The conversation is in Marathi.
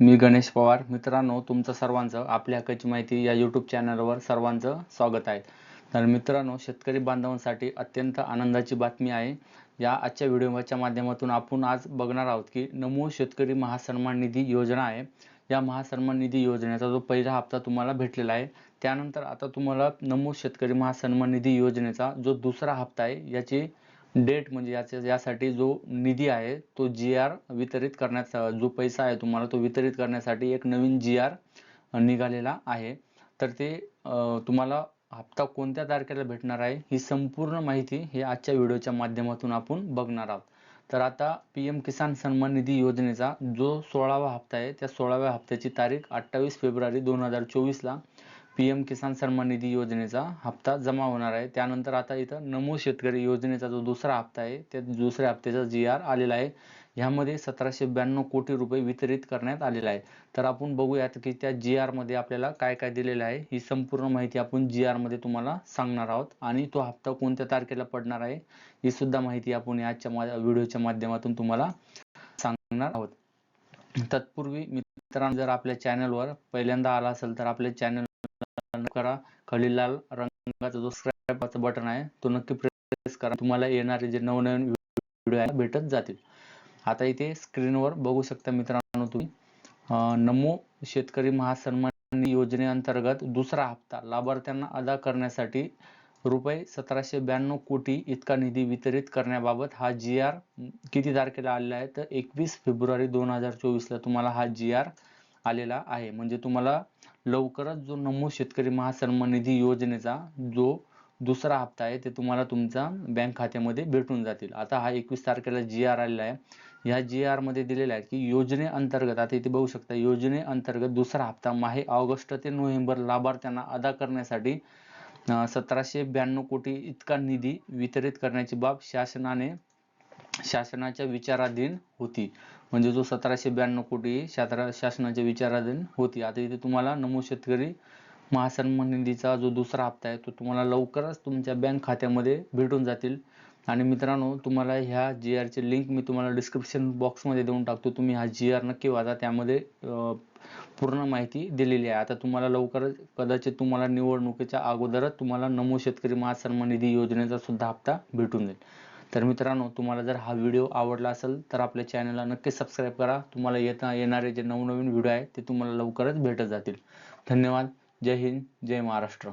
मी गणेश पवार. मित्रांनो तुमचं सर्वांचं आपल्या हक्काची माहिती या यूट्यूब चॅनलवर सर्वांचं स्वागत आहे. तर मित्रांनो शेतकरी बांधवांसाठी अत्यंत आनंदाची बातमी आहे. या आजच्या व्हिडिओच्या माध्यमातून आपण आज बघणार आहोत की नमो शेतकरी महासन्मान निधी योजना आहे. या महासन्मान निधी योजनेचा जो पहिला हप्ता तुम्हाला भेटलेला आहे त्यानंतर आता तुम्हाला नमो शेतकरी महासन्मान निधी योजनेचा जो दुसरा हप्ता आहे याची डेट म्हणजे याच्या यासाठी जो निधी आहे तो जी आर वितरित करण्याचा जो पैसा आहे तुम्हाला तो वितरित करण्यासाठी एक नवीन जी आर निघालेला आहे. तर ते तुम्हाला हप्ता कोणत्या तारखेला भेटणार आहे ही संपूर्ण माहिती हे आजच्या व्हिडिओच्या माध्यमातून आपण बघणार आहोत. तर आता पी एम किसान सन्मान निधी योजनेचा जो सोळावा हप्ता आहे त्या सोळाव्या हप्त्याची तारीख अठ्ठावीस फेब्रुवारी दोन हजार चोवीसला. पी एम किसान सन्मान निधी योजनेचा हप्ता जमा होणार आहे. त्यानंतर आता इथं नमो शेतकरी योजनेचा जो दुसरा हप्ता आहे त्या दुसऱ्या हप्त्याचा जी आर आलेला आहे. ह्यामध्ये सतराशे ब्याण्णव कोटी रुपये वितरित करण्यात आलेला आहे. तर आपण बघूयात की त्या जी आरमध्ये आपल्याला काय काय दिलेलं आहे ही संपूर्ण माहिती आपण जी आरमध्ये तुम्हाला सांगणार आहोत. आणि तो हप्ता कोणत्या तारखेला पडणार आहे ही सुद्धा माहिती आपण याच्या व्हिडिओच्या माध्यमातून तुम्हाला सांगणार आहोत. तत्पूर्वी मित्रांनो जर आपल्या चॅनलवर पहिल्यांदा आला असेल तर आपल्या चॅनल करा. खाली लाल रंगाचा जो सबस्क्राईबचं बटन आहे तो नक्की प्रेस करा. तुम्हाला येणारे जे नवनवीन व्हिडिओ आहे भेटत जातील. आता इथे स्क्रीनवर बघू शकता मित्रांनो तुम्ही. नमो शेतकरी महासन्मान योजनेअंतर्गत दुसरा हप्ता. लाभार्थ्यांना अदा करण्यासाठी रुपये सतराशे ब्याण्णव कोटी इतका निधी वितरित करण्याबाबत हा जी आर किती तारखेला आलेला आहे? तर एकवीस फेब्रुवारी दोन हजार चोवीसला तुम्हाला हा जी आर आलेला आहे. म्हणजे तुम्हाला लवकरच जो नमो शेतकरी महासन्मान निधी योजनेचा जो दुसरा हप्ता आहे ते तुम्हाला तुमच्या बँक खात्यामध्ये भेटून जातील. आता हा एकवीस तारखेला जी आर आलेला आहे. या जी आरमध्ये दिलेला आहे की योजनेअंतर्गत आता इथे बघू शकता योजनेअंतर्गत दुसरा हप्ता माहे ऑगस्ट ते नोव्हेंबर लाभार्थ्यांना अदा करण्यासाठी सतराशे ब्याण्णव कोटी इतका निधी वितरित करण्याची बाब शासनाने शासनाच्या विचाराधीन होती. म्हणजे जो सतराशे ब्याण्णव कोटी शासनाच्या विचाराधीन होती. आता इथे तुम्हाला नमो शेतकरी महासन्मान निधीचा जो दुसरा हप्ता आहे तो तुम्हाला लवकरच तुमच्या बँक खात्यामध्ये भेटून जातील. आणि मित्रांनो तुम्हाला ह्या जी आरची लिंक मी तुम्हाला डिस्क्रिप्शन बॉक्समध्ये देऊन टाकतो. तुम्ही हा जी आर नक्की वाचा. त्यामध्ये पूर्ण माहिती दिलेली आहे. आता तुम्हाला लवकरच कदाचित तुम्हाला निवडणुकीच्या अगोदरच तुम्हाला नमो शेतकरी महासन्मान निधी योजनेचा सुद्धा हप्ता भेटून जाईल. तर मित्रांनो तुम्हाला जर हा व्हिडिओ आवडला असेल तर आपल्या चॅनलला नक्की सबस्क्राईब करा. तुम्हाला येता येणारे जे नवनवीन व्हिडिओ आहेत ते तुम्हाला लवकरच भेटत जातील. धन्यवाद. जय हिंद. जय महाराष्ट्र.